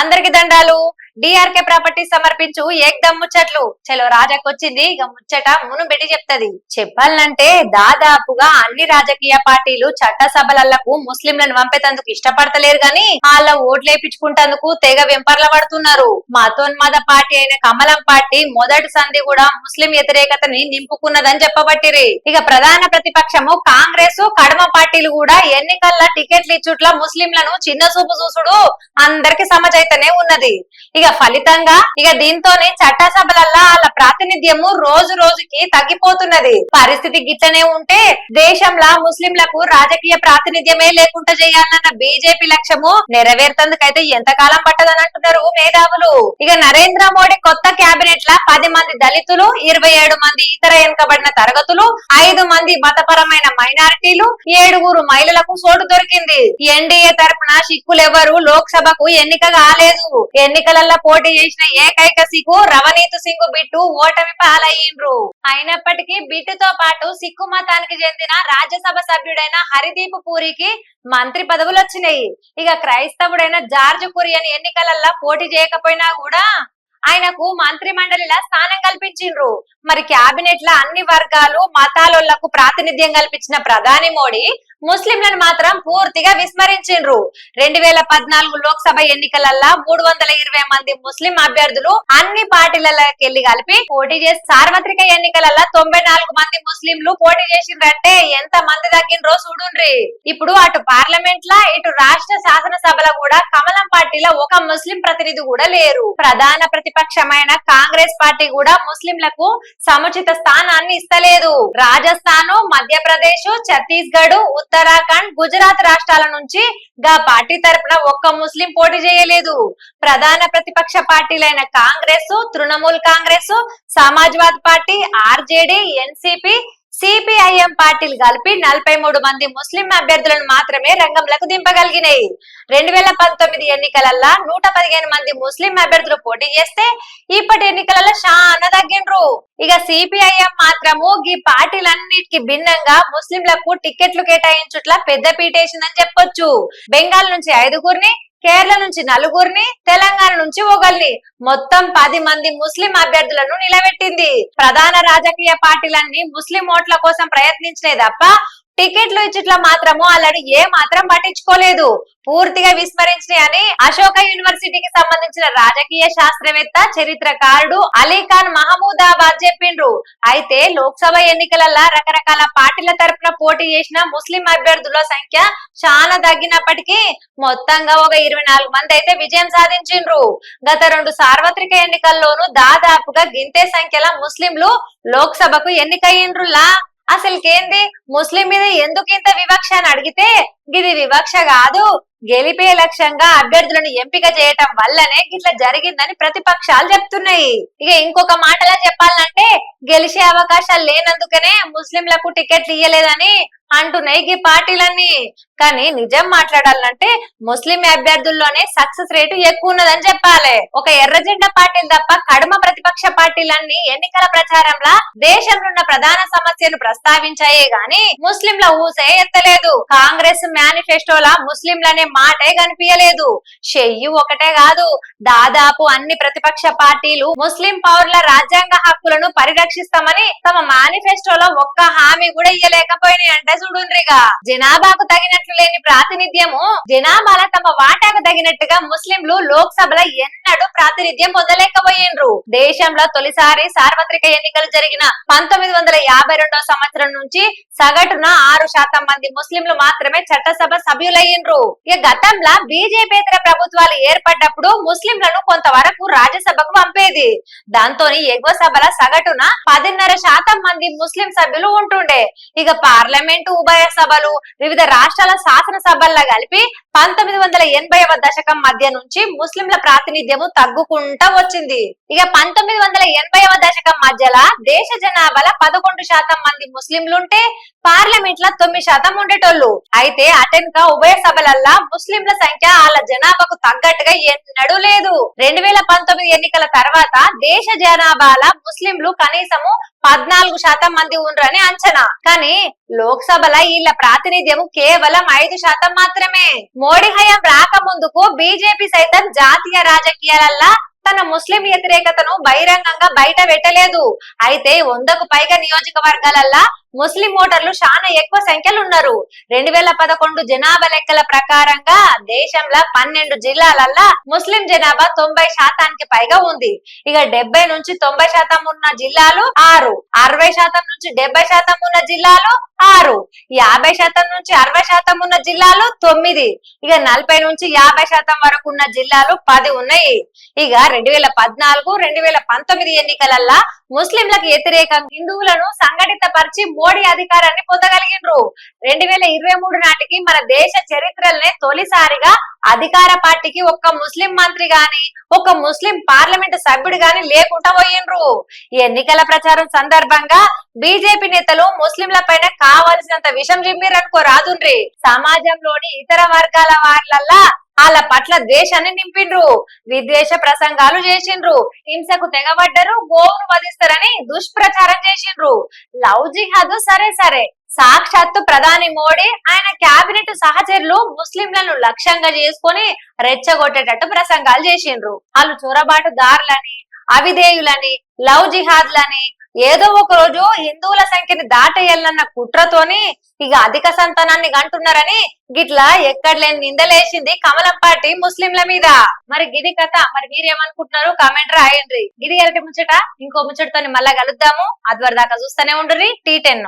అందరికి దండాలు. DRK property సమర్పించు ఏకదమ్ ముచ్చట్లు. చలో రాజాకొచ్చింది ఇక ముచ్చట మును పెట్టి చెప్తది. చెప్పాలంటే దాదాపుగా అన్ని రాజకీయ పార్టీలు చట్టసభలకు ముస్లింలను పంపేతందుకు ఇష్టపడతలేరు గాని వాళ్ళ ఓట్లేపించుకుంటందుకు తెగ వెంపర్ల పడుతున్నారు మతోన్మాద పార్టీ అయిన కమలం పార్టీ మొదటి సంధి కూడా ముస్లిం వ్యతిరేకతని నింపుకున్నదని చెప్పబట్టిరి. ఇక ప్రధాన ప్రతిపక్షము కాంగ్రెస్ కడమ పార్టీలు కూడా ఎన్నికల్లో టికెట్లు ఇచ్చుట్ల ముస్లింలను చిన్న చూపు చూసుడు అందరికి సమజైతనే ఉన్నది. ఇక ఫలితంగా ఇక దీంతోనే చట్టసభలల్లా వాళ్ళ ప్రాతినిధ్యము రోజు రోజుకి తగ్గిపోతున్నది. పరిస్థితి గిట్లనే ఉంటే దేశంలో ముస్లింలకు రాజకీయ ప్రాతినిధ్యమే లేకుండా చేయాలన్న బీజేపీ లక్ష్యము నెరవేర్తందుకైతే ఎంతకాలం పట్టదని అంటున్నారు మేధావులు. ఇక నరేంద్ర మోడీ కొత్త కేబినెట్ ల పది మంది దళితులు ఇరవై ఏడు మంది ఇతర వెనుకబడిన తరగతులు ఐదు మంది మతపరమైన మైనారిటీలు ఏడుగురు మహిళలకు చోటు దొరికింది. ఎన్డీఏ తరపున సిక్కులెవరు లోక్సభకు ఎన్నిక కాలేదు. ఎన్నికలలో పోటీ చేసిన ఏకైక సిక్కు రవనీత్ సింగ్ బిట్టు ఓటమి పాలయ్యిండ్రు. అయినప్పటికీ బిట్టుతో పాటు సిక్కు మతానికి చెందిన రాజ్యసభ సభ్యుడైన హరిదీప్ పూరికి మంత్రి పదవులు వచ్చినాయి ఇక క్రైస్తవుడైన జార్జ్ కురియన్ ఎన్నికలలో పోటీ చేయకపోయినా కూడా ఆయనకు మంత్రి మండలిలా స్థానం కల్పించిండ్రు. మరి క్యాబినెట్లో అన్ని వర్గాలు మతాలకు ప్రాతినిధ్యం కల్పించిన ప్రధాని మోడీ ముస్లింలను మాత్రం పూర్తిగా విస్మరించిండ్రు. రెండు వేల పద్నాలుగు లోక్సభ ఎన్నికలల్లా మూడు వందల ఇరవై మంది ముస్లిం అభ్యర్థులు అన్ని పార్టీలకి వెళ్ళి కలిపి పోటీ చేసి సార్వత్రిక ఎన్నికలల్లా తొంభై నాలుగు మంది ముస్లింలు పోటీ చేసిండ్రంటే ఎంత మంది తగ్గిండ్రో చూడుండ్రి. ఇప్పుడు అటు పార్లమెంట్ లా ఇటు రాష్ట్ర శాసనసభలో కూడా కమలం పార్టీలో ఒక ముస్లిం ప్రతినిధి కూడా లేరు. ప్రధాన ప్రతిపక్షమైన కాంగ్రెస్ పార్టీ కూడా ముస్లింలకు సముచిత స్థానాన్ని ఇస్తలేదు. రాజస్థాన్ మధ్యప్రదేశ్ ఛత్తీస్గఢ్ ఉత్తరాఖండ్ గుజరాత్ రాష్ట్రాల నుంచి గా పార్టీ తరపున ఒక్క ముస్లిం పోటీ చేయలేదు. ప్రధాన ప్రతిపక్ష పార్టీలైన Congress Trinamool Congress Samajwad party RJD NCP CPIM పార్టీలు కలిపి నలభై మూడు మంది ముస్లిం అభ్యర్థులను మాత్రమే రంగంలోకి దింపగలిగినాయి. రెండు వేల పంతొమ్మిది ఎన్నికలల్లో నూట పదిహేను మంది ముస్లిం అభ్యర్థులు పోటీ చేస్తే ఇప్పటి ఎన్నికలలో చాలా తగ్గిండ్రు. ఇక సిపిఐఎం మాత్రము ఈ పార్టీలన్నిటికి భిన్నంగా ముస్లింలకు టికెట్లు కేటాయించుట్ల పెద్ద పీటేసిందని చెప్పొచ్చు. బెంగాల్ నుంచి ఐదుగురిని కేరళ నుంచి నలుగురిని తెలంగాణ నుంచి ఒకరిని. మొత్తం పది మంది ముస్లిం అభ్యర్థులను నిలబెట్టింది. ప్రధాన రాజకీయ పార్టీలన్నీ ముస్లిం ఓట్ల కోసం ప్రయత్నించినాయి తప్ప టికెట్లు ఇచ్చిట్లా మాత్రము అల్లడి ఏ మాత్రం పట్టించుకోలేదు. పూర్తిగా విస్మరించినాయని అశోక యూనివర్సిటీకి సంబంధించిన రాజకీయ శాస్త్రవేత్త చరిత్రకారుడు అలీఖాన్ మహమూదాబాద్ చెప్పిండ్రు. అయితే లోక్సభ ఎన్నికలలో రకరకాల పార్టీల తరపున పోటీ చేసిన ముస్లిం అభ్యర్థుల సంఖ్య చాలా తగ్గినప్పటికీ మొత్తంగా ఒక ఇరవై నాలుగు మంది అయితే విజయం సాధించిండ్రు. గత రెండు సార్వత్రిక ఎన్నికల్లోనూ దాదాపుగా గింతే సంఖ్యలో ముస్లింలు లోక్సభకు ఎన్నికయ్యిండ్రులా? అసలుకేంది? ముస్లిం మీద ఎందుకు ఇంత వివక్ష అని అడిగితే గిది వివక్ష కాదు. గెలిపే లక్ష్యంగా అభ్యర్థులను ఎంపిక చేయటం వల్లనే ఇట్లా జరిగిందని ప్రతిపక్షాలు చెప్తున్నాయి. ఇక ఇంకొక మాటలా చెప్పాలంటే గెలిచే అవకాశాలు లేనందుకనే ముస్లింలకు టికెట్లు ఇయ్యలేదని అంటున్నాయి ఈ పార్టీలన్నీ. కానీ నిజం మాట్లాడాలంటే ముస్లిం అభ్యర్థుల్లోనే సక్సెస్ రేటు ఎక్కువ ఉన్నదని చెప్పాలి. ఒక ఎర్రజెండ పార్టీలు తప్ప కడమ ప్రతిపక్ష పార్టీలన్నీ ఎన్నికల ప్రచారంలో దేశంలో ఉన్న ప్రధాన సమస్యను ప్రస్తావించాయే గాని ముస్లింల ఊసే ఎత్తలేదు. కాంగ్రెస్ మేనిఫెస్టోలా ముస్లింలనే మాటే కనిపించలేదు షెయ్యి ఒకటే కాదు దాదాపు అన్ని ప్రతిపక్ష పార్టీలు ముస్లిం పౌరుల రాజ్యాంగ హక్కులను పరిరక్షిస్తామని తమ మేనిఫెస్టోలో ఒక్క హామీ కూడా ఇయ్యలేకపోయినాయి అంటే చూడుండ్రిగా. జనాభాకు తగినట్లు లేని ప్రాతినిధ్యము జనాభాల తమ వాటాకు తగినట్టుగా ముస్లింలు లోక్సభలో ఎన్నడూ ప్రాతినిధ్యం పొందలేకపోయిండ్రు దేశంలో తొలిసారి సార్వత్రిక ఎన్నికలు జరిగిన పంతొమ్మిది వందల యాభై రెండవ సంవత్సరం నుంచి సగటున ఆరు శాతం మంది ముస్లింలు మాత్రమే చట్ట చట్టసభ సభ్యులయ్యిండ్రు. ఇక గతంలో బీజేపీతర ప్రభుత్వాలు ఏర్పడ్డప్పుడు ముస్లింలను కొంతవరకు రాజ్యసభకు పంపేది. దాంతో ఎగువ సభల సగటున పదిన్నర శాతం మంది ముస్లిం సభ్యులు ఉంటుండే. ఇక పార్లమెంటు ఉభయ సభలు వివిధ రాష్ట్రాల శాసనసభల్లో కలిపి పంతొమ్మిది వందల ఎనభైవ దశకం మధ్య నుంచి ముస్లింల ప్రాతినిధ్యము తగ్గుకుంటా వచ్చింది. ఇక పంతొమ్మిది వందల ఎనభైవ దశకం మధ్యలో దేశ జనాభాల పదకొండు శాతం మంది ముస్లింలుంటే పార్లమెంట్లో తొమ్మిది శాతం ఉండేటోళ్ళు. అయితే అటెన్క ఉభయ సభలల్లా ముస్లింల సంఖ్య వాళ్ళ జనాభాకు తగ్గట్టుగా ఎన్నడూ లేదు. రెండు వేల పంతొమ్మిది ఎన్నికల తర్వాత దేశ జనాభాల ముస్లింలు కనీసము పద్నాలుగు శాతం మంది ఉండరని అంచనా. కానీ లోక్సభల వీళ్ళ ప్రాతినిధ్యం కేవలం ఐదు శాతం మాత్రమే. మోడీ హయాం రాకముందుకు బీజేపీ సైతం జాతీయ రాజకీయాలల్లా తన ముస్లిం వ్యతిరేకతను బహిరంగంగా బయట పెట్టలేదు. అయితే వందకు పైగా నియోజకవర్గాలల్లా ముస్లిం ఓటర్లు చాలా ఎక్కువ సంఖ్యలో ఉన్నారు రెండు వేల పదకొండు జనాభా లెక్కల ప్రకారంగా దేశంలో పన్నెండు జిల్లాలల్లా ముస్లిం జనాభా తొంభై శాతానికి పైగా ఉంది. ఇక డెబ్బై నుంచి తొంభై శాతం ఉన్న జిల్లాలు ఆరు. అరవై శాతం నుంచి డెబ్బై శాతం ఉన్న జిల్లాలు ఆరు. యాభై శాతం నుంచి అరవై శాతం ఉన్న జిల్లాలు తొమ్మిది. ఇక నలభై నుంచి యాభై శాతం వరకు ఉన్న జిల్లాలు పది ఉన్నాయి. ఇక రెండు వేల పద్నాలుగు రెండు వేల పంతొమ్మిది ఎన్నికలల్లా ముస్లింలకు వ్యతిరేకంగా హిందువులను సంఘటిత పరిచి మోడీ అధికారాన్ని పొందగలిగినరు రెండు వేల ఇరవై మూడు నాటికి మన దేశ చరిత్రలనే తొలిసారిగా అధికార పార్టీకి ఒక్క ముస్లిం మంత్రి గాని ఒక ముస్లిం పార్లమెంట్ సభ్యుడు గాని లేకుండా పోయినరు ఈ ఎన్నికల ప్రచారం సందర్భంగా బీజేపీ నేతలు ముస్లింల పైన కావలసినంత విషం జిమ్మిరనుకో రాదుండ్రి. సమాజంలోని ఇతర వర్గాల వాళ్ళల్లా వాళ్ళ పట్ల ద్వేషాన్ని నింపిండ్రు. విద్వేష ప్రసంగాలు చేసిండ్రు. హింసకు తెగబడ్డరు గోవును వధిస్తారని దుష్ప్రచారం చేసిండ్రు. లవ్ జిహాద్ సరే సరే. సాక్షాత్తు ప్రధాని మోడీ ఆయన కేబినెట్ సహచరులు ముస్లింలను లక్ష్యంగా చేసుకొని రెచ్చగొట్టేటట్టు ప్రసంగాలు చేసిండ్రు. వాళ్ళు చొరబాటు దారులని అవిధేయులని లవ్ జిహాద్లని ఏదో ఒక రోజు హిందువుల సంఖ్యని దాటేయాలన్న కుట్రతోని ఇక అధిక సంతానాన్ని గంటున్నారని గిట్లా ఎక్కడ లేని నిందలేసింది కమలం పార్టీ ముస్లింల మీద. మరి గిది కథ మరి మీరేమనుకుంటున్నారు? కామెంట్ రాయండి. గిది ఎరటి ముచ్చట ఇంకో ముచ్చటతో మళ్ళా కలుద్దాము. అదివరదాకా చూస్తూనే ఉండ్రి టీ టెన్.